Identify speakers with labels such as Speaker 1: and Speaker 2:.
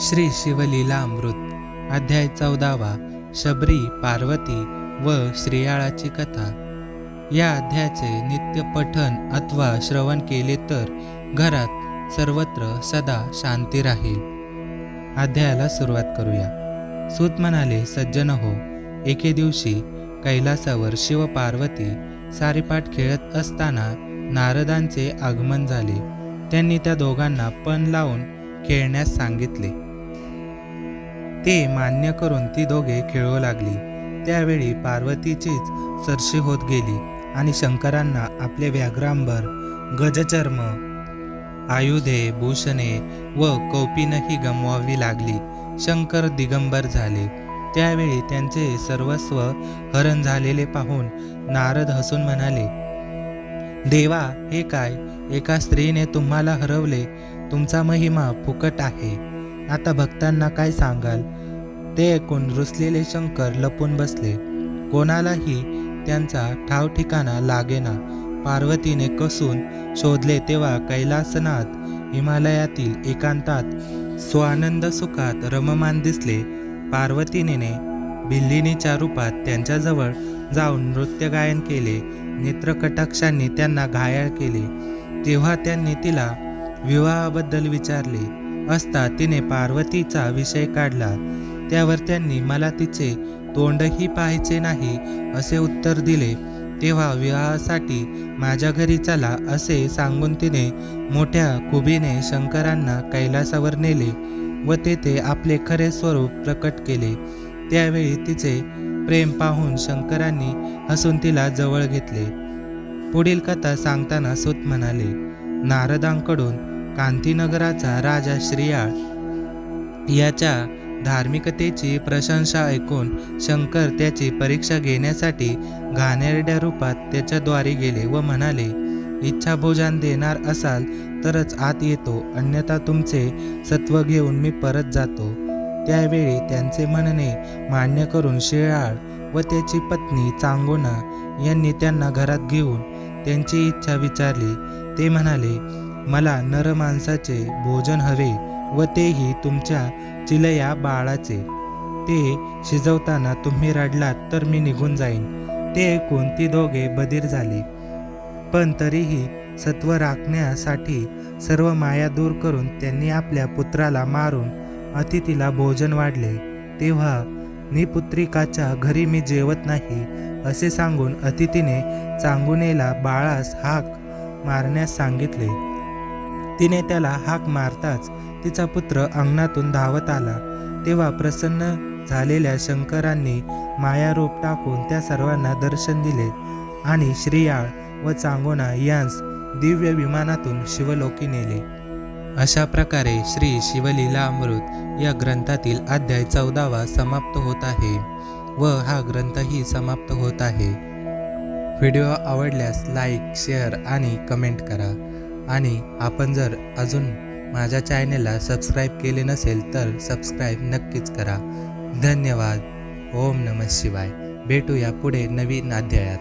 Speaker 1: श्री शिवलीला अमृत अध्याय चौदावा शबरी पार्वती व श्रेयाळाची कथा. या अध्यायाचे नित्य पठन अथवा श्रवण केले तर घरात सर्वत्र सदा शांती राहील. अध्यायाला सुरुवात करूया. सूत म्हणाले सज्जन हो एके दिवशी कैलासावर शिव पार्वती खेळत असताना नारदांचे आगमन झाले. त्यांनी त्या दोघांना पण लावून खेळण्यास सांगितले. ते मान्य करून ती दोघे खेळू लागली. त्यावेळी पार्वतीचीच सरशी होत गेली आणि शंकरांना आपले व्याघ्रांबर गजचर्म आयुधे भूषणे व कौपिनही गमवावी लागली. शंकर दिगंबर झाले. त्यावेळी त्यांचे सर्वस्व हरण झालेले पाहून नारद हसून म्हणाले देवा हे काय? एका स्त्रीने तुम्हाला हरवले. तुमचा महिमा फुकट आहे. आता भक्तांना काय सांगाल? ते ऐकून रुसलेले शंकर लपून बसले. कोणालाही त्यांचा ठाव ठिकाणा लागेना. पार्वतीने कसून शोधले तेव्हा कैलासनाथ हिमालयातील एकांतात स्वानंद सुखात रममान दिसले. पार्वतीने भिल्लिनीच्या रूपात त्यांच्याजवळ जाऊन नृत्य गायन केले. नेत्रकटाक्षांनी त्यांना घायाळ केले. तेव्हा त्यांनी तिला विवाहाबद्दल विचारले. असता तिने पार्वतीचा विषय काढला. त्यावर त्यांनी मला तिचे तोंडही पाहायचे नाही असे उत्तर दिले. तेव्हा विवाहासाठी माझ्या घरी चला असे सांगून तिने मोठ्या खुबीने शंकरांना कैलासावर नेले व तेथे आपले खरे स्वरूप प्रकट केले. त्यावेळी तिचे प्रेम पाहून शंकरांनी हसून तिला जवळ घेतले. पुढील कथा सांगताना सुत म्हणाले नारदांकडून कांतीनगराचा राजा श्रियाळ याच्या धार्मिकतेची प्रशंसा ऐकून शंकर त्याची परीक्षा घेण्यासाठी घाणेरड्या रूपात त्याच्याद्वारे गेले व म्हणाले इच्छा भोजन देणार असाल तरच आत येतो अन्यथा तुमचे सत्व घेऊन मी परत जातो. त्यावेळी त्यांचे म्हणणे मान्य करून शेळाळ व त्याची पत्नी चांगोना यांनी त्यांना घरात घेऊन त्यांची इच्छा विचारली. ते म्हणाले मला नर माणसाचे भोजन हवे व तेही तुमच्या चिलया बाळाचे. ते शिजवताना तुम्ही रडलात तर मी निघून जाईन. ते ऐकून ती दोघे बधीर झाली. पण तरीही सत्व राखण्यासाठी सर्व माया दूर करून त्यांनी आपल्या पुत्राला मारून अतिथीला भोजन वाढले. तेव्हा निपुत्रिकाच्या घरी मी जेवत नाही असे सांगून अतिथीने चांगुनेला बाळास हाक मारण्यास सांगितले. तिने त्याला हाक मारताच तिचा पुत्र अंगणातून धावत आला. तेव्हा प्रसन्न झालेल्या शंकरांनी मायारूप टाकून त्या सर्वांना दर्शन दिले आणि श्रीयाळ व चांगोणा यांस दिव्य विमानातून शिवलोकी नेले. अशा प्रकारे श्री शिवलीला अमृत या ग्रंथातील अध्याय चौदावा समाप्त होत आहे व हा ग्रंथही समाप्त होत आहे. व्हिडिओ आवडल्यास लाईक शेअर आणि कमेंट करा. आणि आपण जर अजून माझ्या चॅनेलला सबस्क्राईब केले नसेल तर सबस्क्राईब नक्कीच करा. धन्यवाद. ओम नमः शिवाय. भेटूया पुढे नवीन अध्यायात.